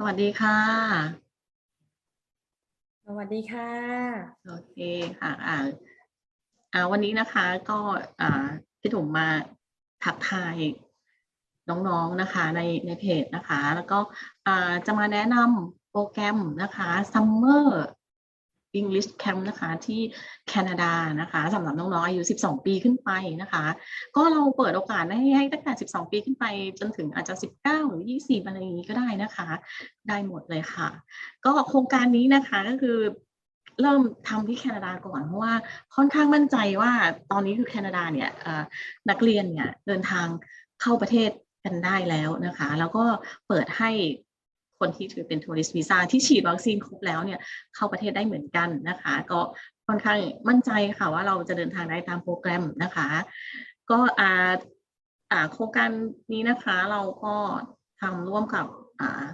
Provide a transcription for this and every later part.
สวัสดีค่ะ สวัสดีค่ะ โอเคค่ะอ่าอ่าวันนี้นะคะก็อ่าพี่ถุ่มมาทักทายน้องๆนะคะ ในในเพจนะคะ แล้วก็อ่าจะมาแนะนำโปรแกรมนะคะ Summer English Camp นะคะที่แคนาดานะคะสำหรับน้องๆอายุ 12 ปีขึ้นไปนะคะ ก็เราเปิดโอกาสให้ให้ตั้งแต่ 12 ปีขึ้นไป จนถึงอาจจะ 19 หรือ 20 อะไรอย่างนี้ก็ได้นะคะ ได้หมดเลยค่ะ ก็โครงการนี้นะคะก็คือเริ่มทำที่แคนาดาก่อนเพราะว่าค่อนข้างมั่นใจว่าตอนนี้คือแคนาดาเนี่ยนักเรียนเนี่ยเดินทางเข้าประเทศกันได้แล้วนะคะ แล้วก็เปิดให้ คนที่ถือเป็นทัวริสต์วีซ่าที่ฉีดวัคซีนครบแล้วเนี่ยเข้าประเทศได้เหมือนกันนะคะ ก็ค่อนข้างมั่นใจค่ะว่าเราจะเดินทางได้ตามโปรแกรมนะคะ ก็อ่าอ่าโครงการนี้นะคะเราก็ทำร่วมกับอ่า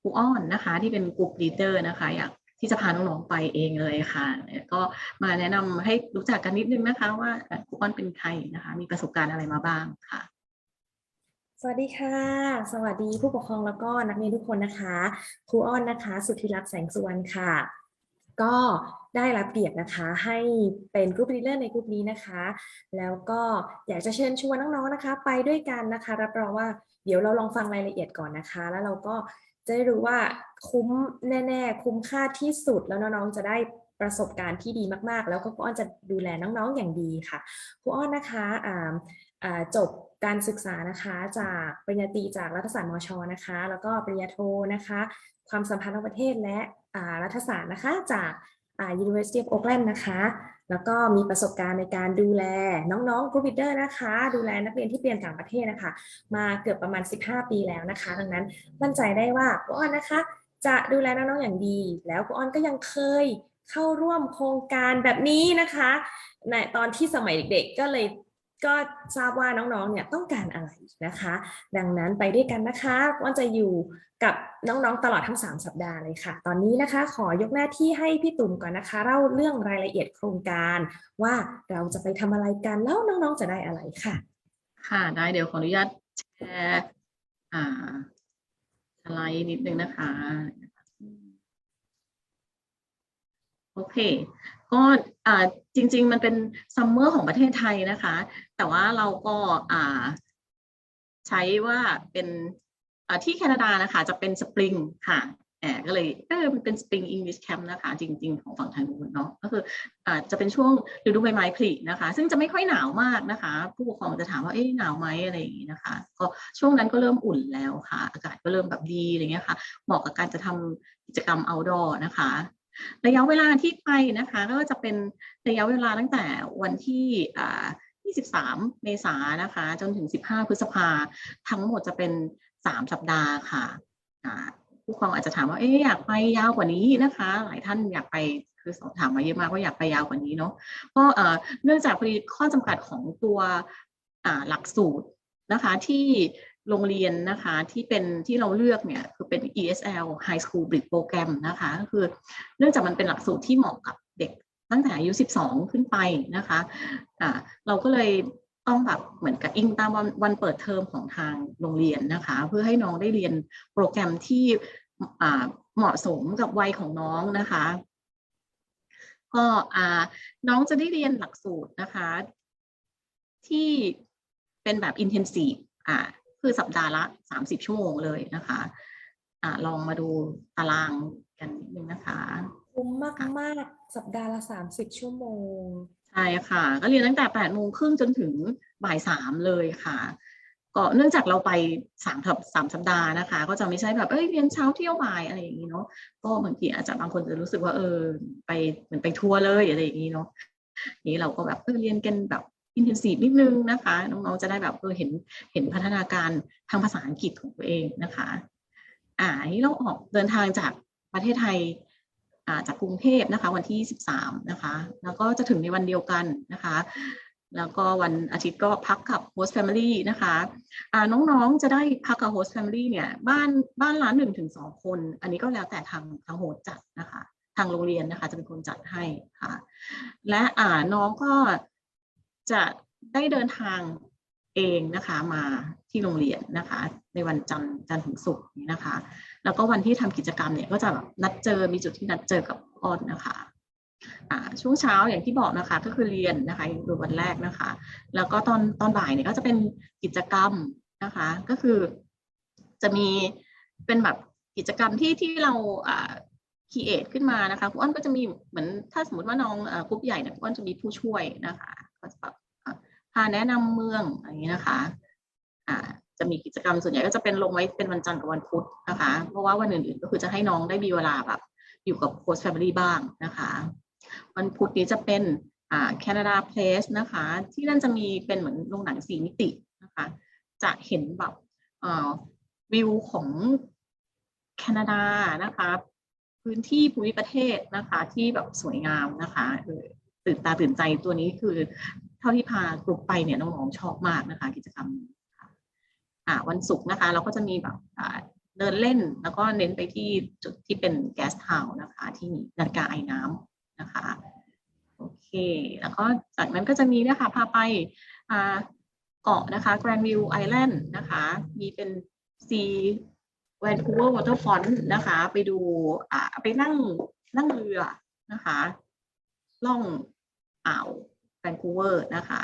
ครูอ้อนนะคะที่เป็นกลุ่มลีดเดอร์นะคะอยากที่จะพาน้องๆไปเองเลยค่ะ ก็มาแนะนำให้รู้จักกันนิดนึงนะคะ ว่าครูอ้อนเป็นใครนะคะ มีประสบการณ์อะไรมาบ้างค่ะ สวัสดีค่ะ สวัสดีผู้ปกครองแล้วก็นักเรียนทุกคนนะคะครูอ้อนนะคะ สุทธิรักษ์แสงสุวรรณค่ะ ก็ได้รับเกียรตินะคะให้เป็นกรุ๊ปลีดเดอร์ในกรุ๊ปนี้นะคะ แล้วก็อยากจะเชิญชวนน้องๆนะคะ ไปด้วยกันนะคะ รับรองว่าเดี๋ยวเราลองฟังรายละเอียดก่อนนะคะ แล้วเราก็จะได้รู้ว่าคุ้มแน่ๆ คุ้มค่าที่สุดแล้วน้องๆจะได้ประสบการณ์ที่ดีมากๆ แล้วก็ครูอ้อนจะดูแลน้องๆอย่างดีค่ะครูอ้อนนะคะอ่าจบ การศึกษานะคะจากปริญญาตรีจากรัฐศาสตร์มชนะคะ แล้วก็ปริญญาโทนะคะ ความสัมพันธ์ระหว่างประเทศและรัฐศาสตร์นะคะจากอ่า University of Auckland นะคะ แล้วก็มีประสบการณ์ในการดูแลน้องๆ group leader นะคะ ดูแลนักเรียนที่เรียนต่างประเทศนะคะ มาเกือบประมาณ 15 ปีแล้วนะคะ ดังนั้นมั่นใจได้ว่าครูอ้อนนะคะ จะดูแลน้องๆอย่างดี แล้วครูอ้อนก็ยังเคยเข้าร่วมโครงการแบบนี้นะคะ ในตอนที่สมัยเด็กๆ ก็เลย ก็ทราบว่าน้องๆ เนี่ยต้องการอะไรนะคะ ดังนั้นไปด้วยกันนะคะอ้อนจะอยู่กับน้องๆ ตลอดทั้ง 3 สัปดาห์เลยค่ะ ตอนนี้นะคะ ขอยกหน้าที่ให้พี่ตุ่มก่อนนะคะเล่าเรื่องรายละเอียดโครงการว่าเราจะไปทำอะไรกันแล้วน้องๆ จะได้อะไรค่ะ ค่ะได้เดี๋ยวขออนุญาตแชร์อ่าสไลด์นิดนึงนะคะ โอเค ก็อ่าจริง ๆ มันเป็นซัมเมอร์ของประเทศไทยนะคะ แต่ว่าเราก็อ่าใช้ว่าเป็นอ่าที่แคนาดานะคะ จะเป็นสปริงค่ะแอบก็เลยเออมันเป็นสปริงอังกฤษแคมป์นะคะ จริง ๆ ของฝั่งทางนู้นเนาะก็คืออ่าจะเป็นช่วงฤดูใบไม้ผลินะคะ ซึ่งจะไม่ค่อยหนาวมากนะคะ ผู้ปกครองจะถามว่าเอ๊ะหนาวไหมอะไรอย่างนี้นะคะ ก็ช่วงนั้นก็เริ่มอุ่นแล้วค่ะ อากาศก็เริ่มแบบดีอะไรเงี้ยค่ะเหมาะกับการจะทำกิจกรรม outdoor นะคะ ระยะเวลาที่ไปนะคะก็จะเป็นระยะเวลาตั้งแต่วันที่23 เมษายนนะคะ จนถึง 15 พฤษภาทั้งหมดจะเป็น 3 สัปดาห์ค่ะผู้ปกครองอาจจะถามว่าเอ๊อยากไปยาวกว่านี้นะคะ หลายท่านอยากไปคือสอบถามมาเยอะมากว่าอยากไปยาวกว่านี้เนาะก็เเนื่องจากพอดีข้อจำกัดของตัวหลักสูตรนะคะที่ โรงเรียนนะคะที่เป็นที่เราเลือกเนี่ยคือเป็น ESL High School Bridge Program นะคะก็คือเนื่องจากมันเป็นหลักสูตรที่เหมาะกับเด็กตั้งแต่อายุ 12 ขึ้นไปนะคะอ่าเราก็เลยต้องแบบเหมือนกับอิงตามวันวันเปิดเทอมของทางโรงเรียนนะคะ เพื่อให้น้องได้เรียนโปรแกรมที่เหมาะสมกับวัยของน้องนะคะ ก็อ่าน้องจะได้เรียนหลักสูตรนะคะ ที่เป็นแบบ intensive อ่า คือสัปดาห์ละ 30 ชั่วโมงเลยนะคะอ่าลองมาดูตารางกันนิดนึงนะคะคุ้มมากๆสัปดาห์ละ 30 ชั่วโมง ใช่ค่ะ ก็เรียนตั้งแต่8โมงครึ่งจนถึงบ่ายสามเลยค่ะ ก็เนื่องจากเราไปสามสัปสามสัปดาห์นะคะ ก็จะไม่ใช่แบบเอ้ยเรียนเช้าเที่ยวบ่ายอะไรอย่างนี้เนาะก็บางทีอาจจะบางคนจะรู้สึกว่าเออไปเหมือนไปทัวร์เลยอะไรอย่างนี้เนาะนี้เราก็แบบเออเรียนกันแบบ อินเทนซีฟนิดนึงนะคะ น้องๆจะได้แบบเออเห็นเห็นพัฒนาการทางภาษาอังกฤษของตัวเองนะคะอ่าอันนี้เราออกเดินทางจากประเทศไทยอ่าจากกรุงเทพนะคะ วันที่23นะคะ แล้วก็จะถึงในวันเดียวกันนะคะ แล้วก็วันอาทิตย์ก็พักกับ host family นะคะอ่าน้องๆจะได้พักกับ host family เนี่ยบ้านบ้านละหนึ่งถึงสองคน อันนี้ก็แล้วแต่ทางทางโฮสจัดนะคะ ทางโรงเรียนนะคะจะเป็นคนจัดให้ค่ะ และอ่าน้องก็ จะได้เดินทางเองนะคะมาที่โรงเรียนนะคะ ในวันจันทร์จันทร์ถึงศุกร์นี้นะคะ แล้วก็วันที่ทำกิจกรรมเนี่ยก็จะแบบนัดเจอมีจุดที่นัดเจอกับอ้อนนะคะช่วงเช้าอย่างที่บอกนะคะก็คือเรียนนะคะคือวันแรกนะคะ แล้วก็ตอนตอนบ่ายเนี่ยก็จะเป็นกิจกรรมนะคะ ก็คือจะมีเป็นแบบกิจกรรมที่ที่เราอ่าคีเอทขึ้นมานะคะคุณอ้อนก็จะมีเหมือนถ้าสมมติว่าน้องอ่ากลุ่มใหญ่เนี่ยคุณอ้อนจะมีผู้ช่วยนะคะ พาแนะนำเมืองอะไรอย่างนี้นะคะอ่าจะมีกิจกรรมส่วนใหญ่ก็จะเป็นลงไว้เป็นวันจันทร์กับวันพุธนะคะ เพราะว่าวันอื่นๆก็คือจะให้น้องได้มีเวลาแบบอยู่กับโค้ชแฟมิลี่บ้างนะคะ วันพุธนี้จะเป็นอ่าแคนาดาเพลสนะคะ ที่นั่นจะมีเป็นเหมือนโรงหนังสีมิตินะคะ จะเห็นแบบอ่าวิวของแคนาดานะคะ พื้นที่ภูมิประเทศนะคะ ที่แบบสวยงามนะคะเออ ตื่นตาตื่นใจตัวนี้คือ เท่าที่พากลุ่มไปเนี่ยน้องๆชอบมากนะคะ กิจกรรมค่ะอ่าวันศุกร์นะคะ เราก็จะมีแบบเดินเล่นแล้วก็เน้นไปที่จุดที่เป็นแก๊สเฮาส์นะคะ ที่มีนาฬิกาไอ้น้ำนะคะโอเค แล้วก็จากนั้นก็จะมีนะคะพาไปเกาะนะคะ Grand View Island นะคะ มีเป็น Sea Vancouver Waterfront นะคะ ไปดูอ่าไปนั่งนั่งเรือนะคะ ล่อง อ่าวแวนคูเวอร์นะคะ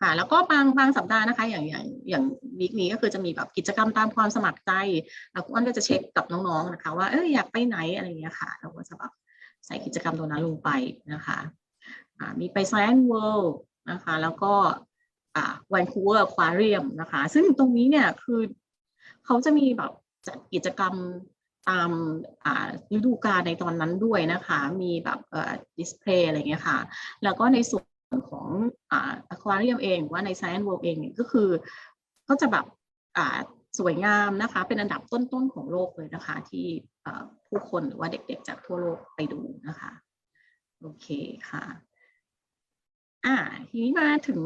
ค่ะแล้วก็บางบางสัปดาห์นะคะอย่างอย่างอย่างวีคนี้ก็คือจะมีแบบกิจกรรมตามความสมัครใจแล้วคุณอ้นก็จะเช็คกับน้องๆนะคะ ว่าเอออยากไปไหนอะไรอย่างเงี้ยค่ะเราก็จะแบบใส่กิจกรรมตัวนั้นลงไปนะคะอ่ามีไป Science World นะคะแล้วก็อ่า Vancouver Aquarium นะคะ ซึ่งตรงนี้เนี่ยคือเขาจะมีแบบจัดกิจกรรม ตามฤดูกาลในตอนนั้นด้วยนะคะ มีแบบดิสเพลย์อะไรเงี้ยค่ะ แล้วก็ในส่วนของอ่า Aquarium เองหรือว่าใน Science World เองเนี่ยก็คือ ก็จะแบบสวยงามนะคะ เป็นอันดับต้นๆของโลกเลยนะคะ ที่ผู้คนหรือว่าเด็กๆจากทั่วโลกไปดูนะคะ โอเคค่ะอ่าทีนี้มาถึง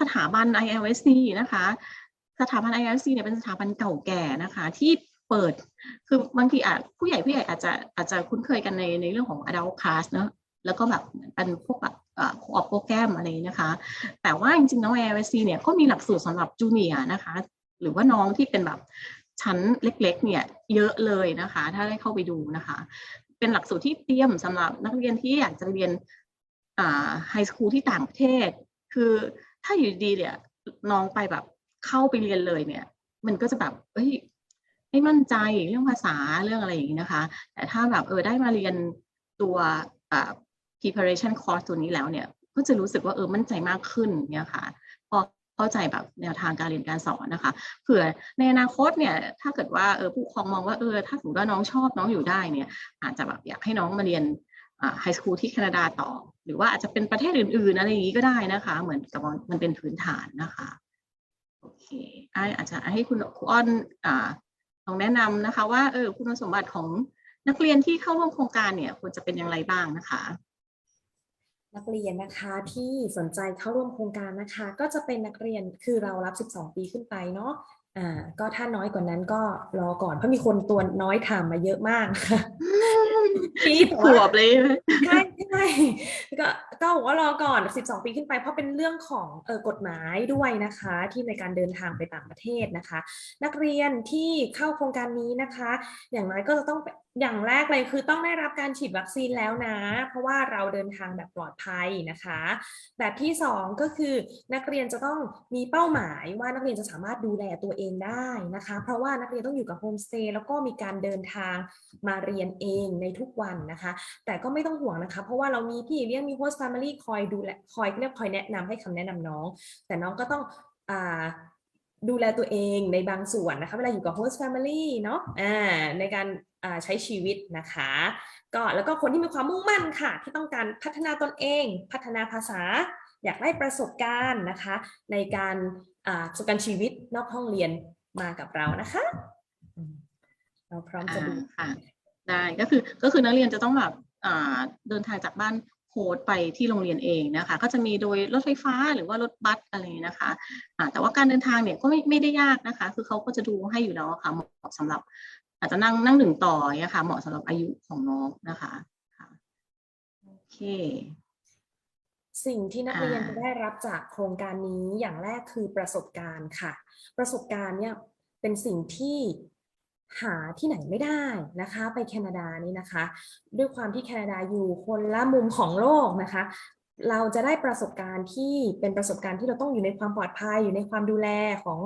สถาบัน ILSC นะคะ สถาบัน ILSC เนี่ยเป็นสถาบันเก่าแก่นะคะ ที่ เปิด คือบางทีอาจผู้ใหญ่ผู้ใหญ่อาจจะอาจจะคุ้นเคยกันในในเรื่องของ adult class เนอะแล้วก็แบบเป็นพวกแบบออกโปรแกรมอะไรนะคะ แต่ว่าจริงๆน้อง ILSC เนี่ยก็มีหลักสูตรสำหรับจูเนียนะคะ หรือว่าน้องที่เป็นแบบชั้นเล็กๆเนี่ยเยอะเลยนะคะ ถ้าได้เข้าไปดูนะคะ เป็นหลักสูตรที่เตรียมสำหรับนักเรียนที่อยากจะเรียนไฮสคูลที่ต่างประเทศ คือถ้าอยู่ดีเนี่ยน้องไปแบบเข้าไปเรียนเลยเนี่ย มันก็จะแบบเอ้ย ไม่มั่นใจเรื่องภาษาเรื่องอะไรอย่างนี้นะคะ แต่ถ้าแบบเออได้มาเรียนตัวอ่า preparation course ตัวนี้แล้วเนี่ย ก็จะรู้สึกว่าเออมั่นใจมากขึ้นเนี่ยค่ะ พอเข้าใจแบบแนวทางการเรียนการสอนนะคะ เผื่อในอนาคตเนี่ย ถ้าเกิดว่าเออผู้ปกครองมองว่าเออถ้าสมมติว่าน้องชอบน้องอยู่ได้เนี่ย อาจจะแบบอยากให้น้องมาเรียนไฮสคูลที่แคนาดาต่อ หรือว่าอาจจะเป็นประเทศอื่นๆอะไรอย่างนี้ก็ได้นะคะ เหมือนกับมันเป็นพื้นฐานนะคะ โอเคอะอาจจะให้คุณครูอ้อนอ่า ลองแนะนำนะคะว่าเออคุณสมบัติของนักเรียนที่เข้าร่วมโครงการเนี่ยควรจะเป็นอย่างไรบ้างนะคะ นักเรียนนะคะที่สนใจเข้าร่วมโครงการนะคะ ก็จะเป็นนักเรียนคือเรารับ 12 ปีขึ้นไปเนาะอ่าก็ถ้าน้อยกว่านั้นก็รอก่อนเพราะมีคนตัวน้อยถามมาเยอะมากนะคะ ปีขวบเลยใช่ใช่ก็ก็บอกว่ารอก่อน 12 ปีขึ้นไป เพราะเป็นเรื่องของเออกฎหมายด้วยนะคะ ที่ในการเดินทางไปต่างประเทศนะคะ นักเรียนที่เข้าโครงการนี้นะคะ อย่างน้อยก็จะต้องอย่างแรกเลยคือต้องได้รับการฉีดวัคซีนแล้วนะ เพราะว่าเราเดินทางแบบปลอดภัยนะคะ แบบที่สองก็คือนักเรียนจะต้องมีเป้าหมายว่านักเรียนจะสามารถดูแลตัวเองได้นะคะ เพราะว่านักเรียนต้องอยู่กับโฮมสเตย์แล้วก็มีการเดินทางมาเรียนเองในทุกวันนะคะ แต่ก็ไม่ต้องห่วงนะคะ เพราะว่าเรามีพี่เลี้ยงมีโฮสต์แฟมิลี่คอยดูแลคอยเรียกคอยแนะนำให้คำแนะนำน้อง แต่น้องก็ต้องอ่าดูแลตัวเองในบางส่วนนะคะ เวลาอยู่กับโฮสต์แฟมิลี่เนาะอ่าในการใช้ชีวิตนะคะ ก็แล้วก็คนที่มีความมุ่งมั่นค่ะ ที่ต้องการพัฒนาตนเอง พัฒนาภาษา อยากได้ประสบการณ์นะคะ ในการประสบการณ์ชีวิตนอกห้องเรียนมากับเรานะคะ เราพร้อมจะดูค่ะ ได้ก็คือก็คือนักเรียนจะต้องแบบเดินทางจากบ้านโฮสต์ไปที่โรงเรียนเองนะคะ ก็จะมีโดยรถไฟฟ้าหรือว่ารถบัสอะไรนะคะอ่าแต่ว่าการเดินทางเนี่ยก็ไม่ไม่ได้ยากนะคะ คือเขาก็จะดูให้อยู่แล้วะค่ะเหมาะสำหรับ อาจจะนั่งนั่งหนึ่งต่อเงี้ยค่ะเหมาะสำหรับอายุของน้องนะคะะโอเค สิ่งที่นักเรียนจะได้รับจากโครงการนี้อย่างแรกคือประสบการณ์ค่ะ ประสบการณ์เนี่ยเป็นสิ่งที่ หาที่ไหนไม่ได้นะคะ ไปแคนาดานี่นะคะ ด้วยความที่แคนาดาอยู่คนละมุมของโลกนะคะ เราจะได้ประสบการณ์ที่เป็นประสบการณ์ที่เราต้องอยู่ในความปลอดภัย อยู่ในความดูแลของ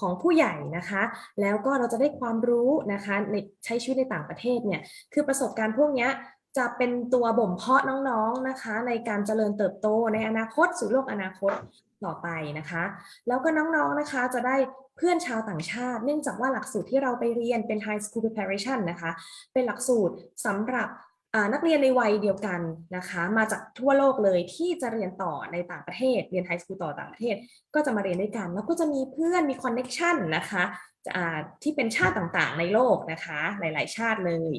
ของผู้ใหญ่นะคะ แล้วก็เราจะได้ความรู้นะคะในใช้ชีวิตในต่างประเทศเนี่ยคือประสบการณ์พวกนี้จะเป็นตัวบ่มเพาะน้องๆนะคะ ในการเจริญเติบโตในอนาคตสู่โลกอนาคต ต่อไปนะคะ แล้วก็น้องๆนะคะจะได้เพื่อนชาวต่างชาติ เนื่องจากว่าหลักสูตรที่เราไปเรียนเป็น High School Preparation นะคะ เป็นหลักสูตรสำหรับนักเรียนในวัยเดียวกันนะคะ มาจากทั่วโลกเลยที่จะเรียนต่อในต่างประเทศ เรียนไฮสคูลต่อต่างประเทศ ก็จะมาเรียนด้วยกัน แล้วก็จะมีเพื่อนมีคอนเน็ชันนะคะที่เป็นชาติต่างๆในโลกนะคะ หลาย ๆ ชาติเลย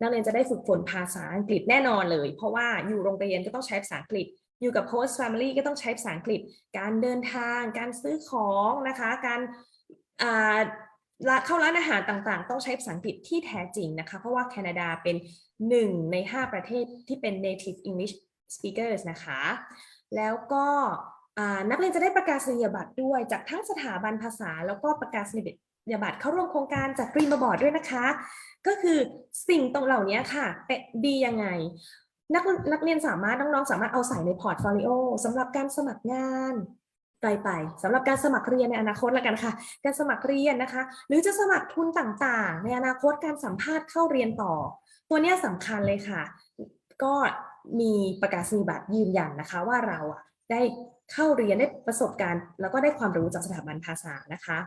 นักเรียนจะได้ฝึกฝนภาษาอังกฤษแน่นอนเลย เพราะว่าอยู่โรงเรียนก็ต้องใช้ภาษาอังกฤษ อยู่กับ host family ก็ต้องใช้ภาษาอังกฤษ การเดินทาง การซื้อของนะคะ การาเข้าร้านอาหารต่างๆ ต้องใช้ภาษาอังกฤษที่แท้จริงนะคะ เพราะว่าแคนาดาเป็นหนึ่งใน 5 ประเทศที่เป็น native English speakers นะคะ แล้วก็นักเรียนจะได้ประกาศนียบัตรด้วยจากทั้งสถาบันภาษา แล้วก็ประกาศนียบัตรเข้าร่วมโครงการจากกรีนบอร์ดด้วยนะคะ ก็คือสิ่งตรงเหล่านี้ค่ะเป็นดียังไง นักนักเรียนสามารถน้องๆสามารถเอาใส่ในพอร์ตโฟลิโอสำหรับการสมัครงานไกลไปสำหรับการสมัครเรียนในอนาคตแล้วกันค่ะ การสมัครเรียนนะคะ หรือจะสมัครทุนต่างๆ ในอนาคตการสัมภาษณ์เข้าเรียนต่อ ตัวนี้สำคัญเลยค่ะ ก็มีประกาศนียบัตรยืนยันนะคะ ว่าเราอะได้เข้าเรียนได้ประสบการณ์ แล้วก็ได้ความรู้จากสถาบันภาษานะคะ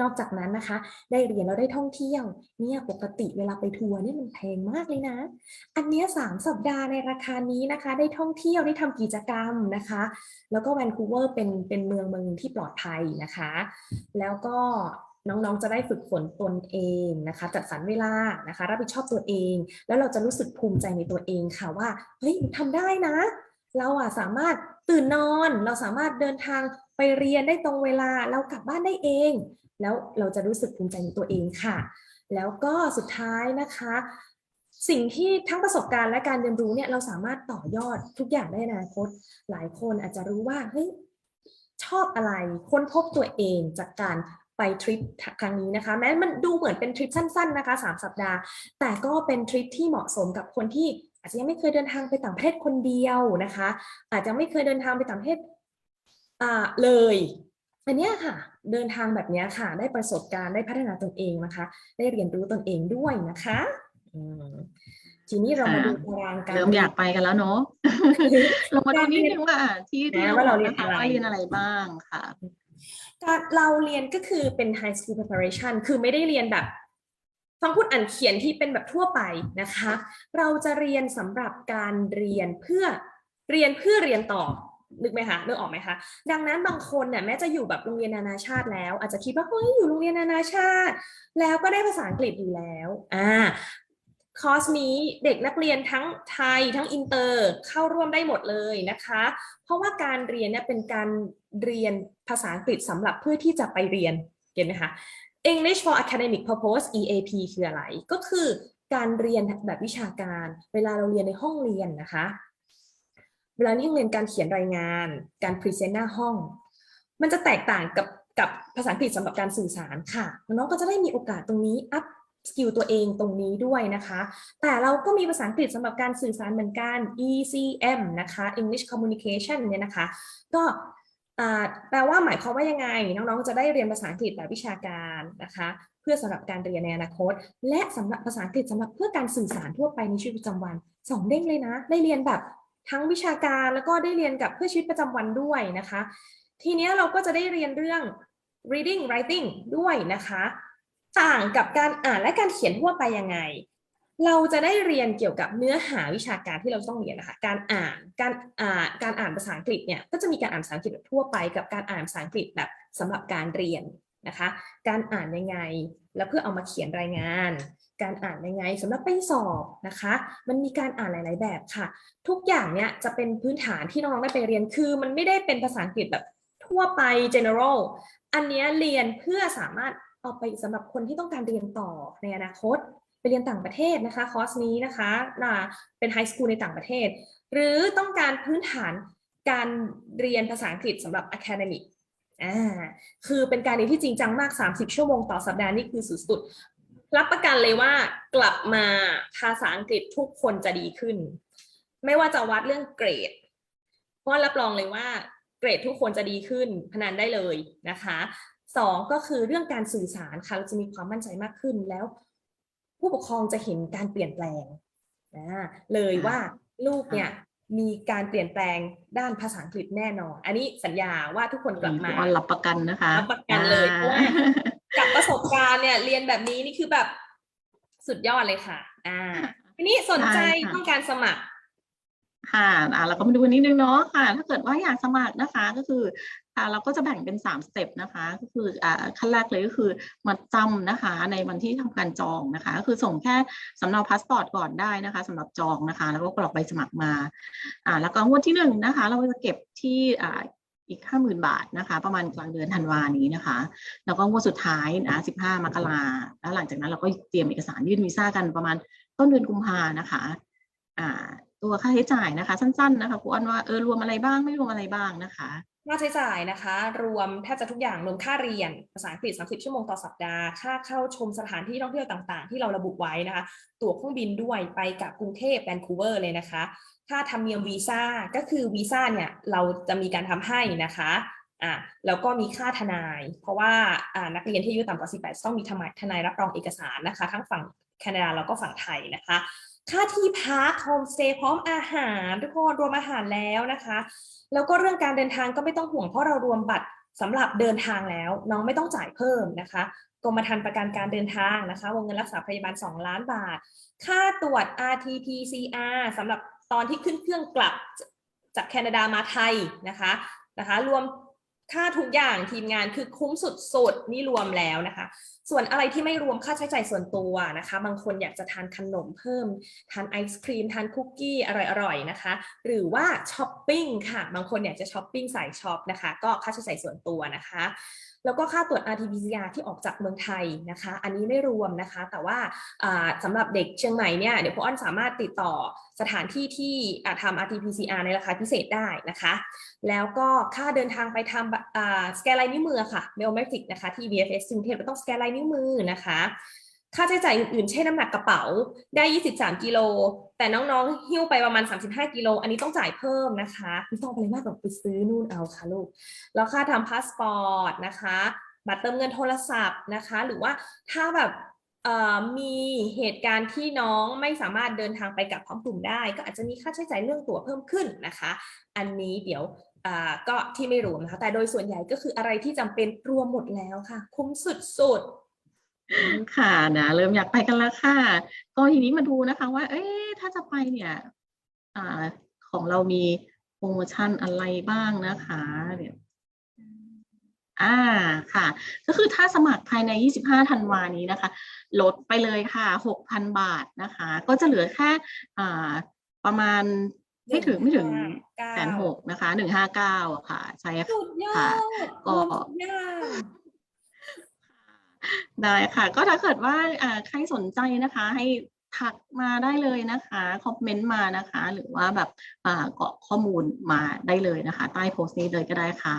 นอกจากนั้นนะคะ ได้เรียนแล้วได้ท่องเที่ยวเนี่ยปกติเวลาไปทัวร์เนี่ยมันแพงมากเลยนะ อันเนี้ยสามสัปดาห์ในราคานี้นะคะ ได้ท่องเที่ยวได้ทำกิจกรรมนะคะ แล้วก็แวนคูเวอร์เป็นเป็นเมืองเมืองที่ปลอดภัยนะคะ แล้วก็น้องๆ จะได้ฝึกฝนตนเองนะคะ จัดสรรเวลานะคะ รับผิดชอบตัวเอง แล้วเราจะรู้สึกภูมิใจในตัวเองค่ะว่าเฮ้ยทำได้นะ เราอะสามารถตื่นนอน เราสามารถเดินทางไปเรียนได้ตรงเวลา เรากลับบ้านได้เอง แล้วเราจะรู้สึกภูมิใจในตัวเองค่ะ แล้วก็สุดท้ายนะคะ สิ่งที่ทั้งประสบการณ์และการเรียนรู้เนี่ยเราสามารถต่อยอดทุกอย่างได้ในอนาคตหลายคนอาจจะรู้ว่าเฮ้ยชอบอะไรค้นพบตัวเองจากการไปทริปครั้งนี้นะคะแม้มันดูเหมือนเป็นทริปสั้นๆนะคะสามสัปดาห์ แต่ก็เป็นทริปที่เหมาะสมกับคนที่อาจจะยังไม่เคยเดินทางไปต่างประเทศคนเดียวนะคะ อาจจะไม่เคยเดินทางไปต่างประเทศเลย อันเนี้ยค่ะเดินทางแบบเนี้ยค่ะ ได้ประสบการณ์ได้พัฒนาตนเองนะคะ ได้เรียนรู้ตนเองด้วยนะคะอืมทีนี้เรามาดูตารางการเริ่มอยากไปกันแล้วเนาะเรามาดูนิดนึงว่าที่ที่นะเราว่าบเราอกเรียนนะคะอะไรว่าเรียนอะไรบ้างค่ะการเราเรียนก็คือเป็น high school preparation คือไม่ได้เรียนแบบฟังพูดอ่านเขียนที่เป็นแบบทั่วไปนะคะ เราจะเรียนสำหรับการเรียนเพื่อเรียนเพื่อเรียนต่อ นึกไหมคะนึกออกไหมคะ ดังนั้นบางคนเนี่ยแม้จะอยู่แบบโรงเรียนนานาชาติแล้ว อาจจะคิดว่าเฮ้ยอยู่โรงเรียนนานาชาติ แล้วก็ได้ภาษาอังกฤษอยู่แล้วอ่าคอร์สนี้เด็กนักเรียนทั้งไทยทั้งอินเตอร์เข้าร่วมได้หมดเลยนะคะ เพราะว่าการเรียนเนี่ยเป็นการเรียนภาษาอังกฤษสำหรับเพื่อที่จะไปเรียนเห็นไหมคะ English for Academic Purpose EAP คืออะไร ก็คือการเรียนแบบวิชาการ เวลาเราเรียนในห้องเรียนนะคะ เวลาที่เรียนการเขียนรายงาน การพรีเซนต์หน้าห้อง มันจะแตกต่างกับกับภาษาอังกฤษสำหรับการสื่อสารค่ะ น้องก็จะได้มีโอกาสตรงนี้อัพสกิลตัวเองตรงนี้ด้วยนะคะ แต่เราก็มีภาษาอังกฤษสำหรับการสื่อสารเหมือนกัน ECM นะคะ English Communication เนี่ยนะคะ ก็แปลว่าหมายความว่ายังไง น้องๆ จะได้เรียนภาษาอังกฤษแบบวิชาการนะคะ เพื่อสำหรับการเรียนในอนาคต และสำหรับภาษาอังกฤษสำหรับเพื่อการสื่อสารทั่วไปในชีวิตประจำวันสองเด้งเลยนะ ได้เรียนแบบ ทั้งวิชาการแล้วก็ได้เรียนกับเพื่อชีวิตประจำวันด้วยนะคะ ทีนี้เราก็จะได้เรียนเรื่อง reading writing ด้วยนะคะ ต่างกับการอ่านและการเขียนทั่วไปยังไง เราจะได้เรียนเกี่ยวกับเนื้อหาวิชาการที่เราต้องเรียนนะคะ การอ่าน การอ่านการอ่านภาษาอังกฤษเนี่ยก็จะมีการอ่านภาษาอังกฤษแบบทั่วไป กับการอ่านภาษาอังกฤษแบบสำหรับการเรียนนะคะ การอ่านยังไง แล้วเพื่อเอามาเขียนรายงาน การอ่านยังไงสำหรับไปสอบนะคะ มันมีการอ่านหลาย ๆ แบบค่ะ ทุกอย่างเนี่ยจะเป็นพื้นฐานที่น้องๆได้ไปเรียนคือ มันไม่ได้เป็นภาษาอังกฤษแบบทั่วไป general อันเนี้ยเรียนเพื่อสามารถเอาไปสำหรับคนที่ต้องการเรียนต่อในอนาคตไปเรียนต่างประเทศนะคะคอร์สนี้นะคะนะเป็นไฮสคูลในต่างประเทศ หรือต้องการพื้นฐานการเรียนภาษาอังกฤษสำหรับ academic อ่าคือเป็นการเรียนที่จริงจังมาก 30 ชั่วโมงต่อสัปดาห์นี่คือสุด รับประกันเลยว่ากลับมาภาษาอังกฤษทุกคนจะดีขึ้น ไม่ว่าจะวัดเรื่องเกรด เพราะรับรองเลยว่าเกรดทุกคนจะดีขึ้นพนันได้เลยนะคะสองก็คือเรื่องการสื่อสารค่ะเราจะมีความมั่นใจมากขึ้นแล้ว ผู้ปกครองจะเห็นการเปลี่ยนแปลงนะเลยว่าลูกเนี่ยมีการเปลี่ยนแปลงด้านภาษาอังกฤษแน่นอน อันนี้สัญญาว่าทุกคนกลับครูมาอ้อนรับประกันนะคะรับประกันเลยเพราะว่า กับประสบการณ์เนี่ยเรียนแบบนี้นี่คือแบบสุดยอดเลยค่ะ อ่า ทีนี้สนใจใช่ค่ะ ต้องการสมัคร ค่ะอ่าเราก็มาดูกันนิดนึงเนาะค่ะ ถ้าเกิดว่าอยากสมัครนะคะก็คืออ่าเราก็จะแบ่งเป็นสามสเต็ปนะคะ ก็คืออ่าขั้นแรกเลยก็คือมาจำนะคะในวันที่ทำการจองนะคะ ก็คือส่งแค่สำเนาพาสปอร์ตก่อนได้นะคะสำหรับจองนะคะ แล้วก็กรอกใบสมัครมาอ่าแล้วก็งวดที่หนึ่งนะคะ เราจะเก็บที่อ่า อีกห้าหมื่นบาทนะคะ ประมาณกลางเดือนธันวานี้นะคะ แล้วก็งวดสุดท้ายนะสิบห้ามกราแล้วหลังจากนั้นเราก็เตรียมเอกสารยื่นวีซ่ากันประมาณต้นเดือนกุมภานะคะอ่าตัวค่าใช้จ่ายนะคะ สั้น ๆ นะคะครูอ้อนว่าเออรวมอะไรบ้างไม่รวมอะไรบ้างนะคะ ค่าใช้จ่ายนะคะ รวมแทบจะทุกอย่างรวมค่าเรียนภาษาอังกฤษ 30 ชั่วโมงต่อสัปดาห์ ค่าเข้าชมสถานที่ท่องเที่ยวต่างๆ ที่เราระบุไว้นะคะ ตั๋วเครื่องบินด้วยไปกับกรุงเทพแวนคูเวอร์เลยนะคะ ค่าธรรมเนียมวีซ่าก็คือวีซ่าเนี่ยเราจะมีการทำให้นะคะอ่าแล้วก็มีค่าทนาย เพราะว่าอ่านักเรียนที่อายุต่ำกว่า 18 ต้องมีทนายรับรองเอกสารนะคะ ทั้งฝั่งแคนาดาแล้วก็ฝั่งไทยนะคะ ค่าที่พักโฮมสเตย์พร้อมอาหารทุกคนรวมอาหารแล้วนะคะ แล้วก็เรื่องการเดินทางก็ไม่ต้องห่วงเพราะเรารวมบัตรสำหรับเดินทางแล้ว น้องไม่ต้องจ่ายเพิ่มนะคะกรมธรรม์ประกันการเดินทางนะคะ วงเงินรักษาพยาบาล 2 ล้านบาท ค่าตรวจ RT-PCR สำหรับตอนที่ขึ้นเครื่องกลับจากแคนาดามาไทยนะคะนะคะ รวม ค่าทุกอย่างทีมงานคือคุ้มสุดๆนี่รวมแล้วนะคะ ส่วนอะไรที่ไม่รวมค่าใช้จ่ายส่วนตัวนะคะ บางคนอยากจะทานขนมเพิ่ม ทานไอศครีม ทานคุกกี้อร่อยๆนะคะ หรือว่าช้อปปิ้งค่ะ บางคนอยากจะช้อปปิ้งสายช็อปนะคะ ก็ค่าใช้จ่ายส่วนตัวนะคะ แล้วก็ค่าตรวจ RT-PCR ที่ออกจากเมืองไทยนะคะ อันนี้ไม่รวมนะคะ แต่ว่าสำหรับเด็กเชียงใหม่เนี่ยเดี๋ยวพ่ออ้อนสามารถติดต่อสถานที่ที่ทำ RT-PCR ในราคาพิเศษได้นะคะ แล้วก็ค่าเดินทางไปทำสแกนลายนิ้วมือค่ะ b i o m e t r i c นะคะที่ VFS กรุงเทพเราต้องสแกนลายนิ้วมือนะคะ ค่าใช้จ่ายอื่นๆ เช่นน้ำหนักกระเป๋าได้ 23 กิโล แต่น้องๆ หิ้วไปประมาณ 35 กิโล อันนี้ต้องจ่ายเพิ่มนะคะไม่ต้องไปมากแบบไปซื้อนู่นเอาค่ะลูก แล้วค่าทำพาสปอร์ตนะคะ บัตรเติมเงินโทรศัพท์นะคะ หรือว่าถ้าแบบมีเหตุการณ์ที่น้องไม่สามารถเดินทางไปกับพร้อมกลุ่มได้ ก็อาจจะมีค่าใช้จ่ายเรื่องตั๋วเพิ่มขึ้นนะคะ อันนี้เดี๋ยวก็ที่ไม่รวมนะคะ แต่โดยส่วนใหญ่ก็คืออะไรที่จำเป็นรวมหมดแล้วค่ะ คุ้มสุดๆ ค่ะนะเริ่มอยากไปกันแล้วค่ะ ก็ทีนี้มาดูนะคะว่า เอ๊ะถ้าจะไปเนี่ยอ่าของเรามีโปรโมชั่นอะไรบ้างนะคะเดี๋ยวอ่าค่ะ ก็คือถ้าสมัครภายใน 25 ธันวานี้นะคะ ลดไปเลยค่ะ 6,000 บาทนะคะ ก็จะเหลือแค่อ่าประมาณไม่ถึงไม่ถึงแสนหกนะคะ 159อะค่ะ ใช่ค่ะสุดยอค่ะดก็สุดยอด ได้ค่ะ ก็ถ้าเกิดว่าใครสนใจนะคะให้ทักมาได้เลยนะคะคอมเมนต์มานะคะ หรือว่าแบบเกาะข้อมูลมาได้เลยนะคะ ใต้โพสต์นี้เลยก็ได้ค่ะ